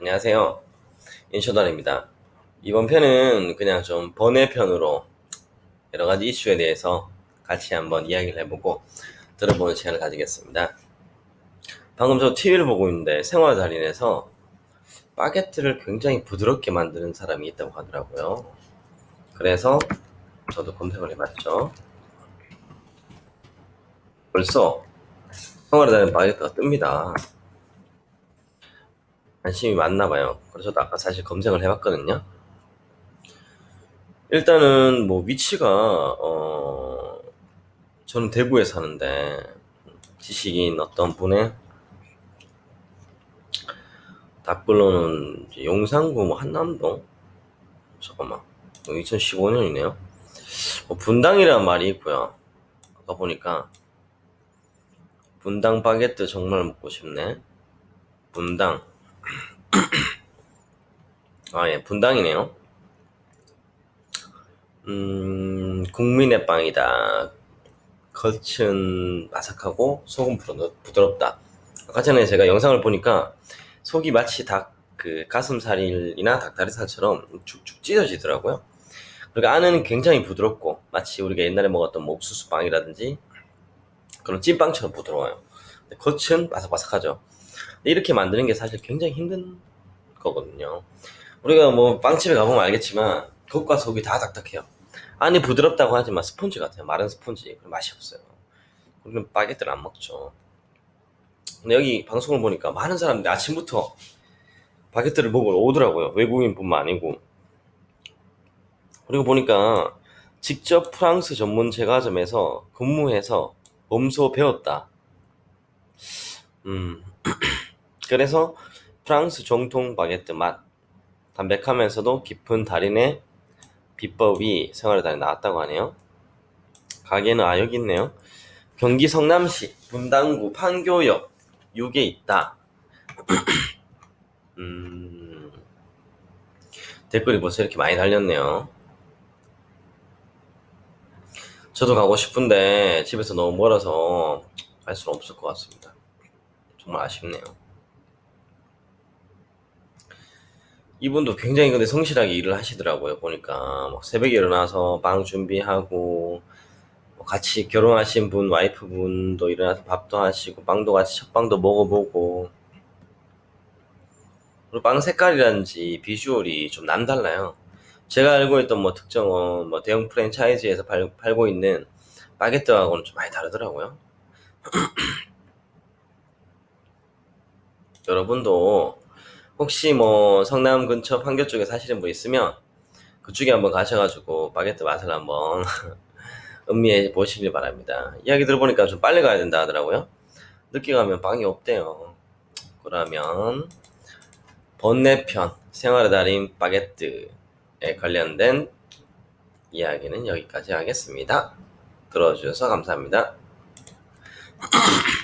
안녕하세요. 인쇼단입니다. 이번 편은 그냥 좀 번외편으로 여러 가지 이슈에 대해서 같이 한번 이야기를 해보고 들어보는 시간을 가지겠습니다. 방금 저 TV를 보고 있는데 생활달인에서 바게트를 굉장히 부드럽게 만드는 사람이 있다고 하더라고요. 그래서 저도 검색을 해봤죠. 벌써 생활달인 바게트가 뜹니다. 관심이 많나 봐요. 그래서 저도 아까 사실 검색을 해봤거든요. 일단은 뭐 위치가 어 저는 대구에 사는데 지식인 어떤 분의 답글로는 용산구 뭐 한남동 잠깐만 2015년이네요. 뭐 분당이라는 말이 있고요. 아까 보니까 분당 바게트 정말 먹고 싶네. 분당 아, 예, 분당이네요. 음, 국민의 빵이다. 겉은 바삭하고 속은 부드- 부드럽다. 아까 전에 제가 영상을 보니까 속이 마치 닭, 그 가슴살이나 닭다리살처럼 축축 찢어지더라고요. 그리고 안은 굉장히 부드럽고 마치 우리가 옛날에 먹었던 뭐 옥수수 빵이라든지 그런 찐빵처럼 부드러워요. 겉은 바삭바삭하죠. 이렇게 만드는 게 사실 굉장히 힘든 거거든요. 우리가 뭐 빵집에 가보면 알겠지만 겉과 속이 다 딱딱해요. 안이 부드럽다고 하지만 스폰지 같아요. 마른. 그럼 맛이 없어요. 우리는 바게트를 안 먹죠. 근데 여기 방송을 보니까 많은 사람들이 아침부터 바게트를 먹으러 오더라고요. 외국인뿐만 아니고. 그리고 보니까 직접 프랑스 전문 제과점에서 근무해서 몸소 배웠다. 음. 그래서 프랑스 정통 바게트 맛, 담백하면서도 깊은 달인의 비법이 생활의 달에 나왔다고 하네요. 가게는 아 여기 있네요. 경기 성남시 분당구 판교역 6에 있다. 음, 댓글이 벌써 이렇게 많이 달렸네요. 저도 가고 싶은데 집에서 너무 멀어서 갈 수는 없을 것 같습니다. 정말 아쉽네요. 이분도 굉장히 근데 성실하게 일을 하시더라고요. 보니까 막 새벽에 일어나서 빵 준비하고 뭐 같이 결혼하신 분 와이프분도 일어나서 밥도 하시고 빵도 같이 첫빵도 먹어보고 그리고 빵 색깔이라든지 비주얼이 좀 남달라요. 제가 알고 있던 뭐 특정원 뭐 대형 프랜차이즈에서 팔, 팔고 있는 바게트하고는 좀 많이 다르더라고요. 여러분도 혹시 뭐 성남 근처 판교 쪽에 사시는 분 있으면 그쪽에 한번 가셔가지고 바게트 맛을 한번 음미해 보시길 바랍니다. 이야기 들어보니까 좀 빨리 가야 된다 하더라고요. 늦게 가면 빵이 없대요. 그러면 번뇌편 생활의 달인 바게트에 관련된 이야기는 여기까지 하겠습니다. 들어주셔서 감사합니다.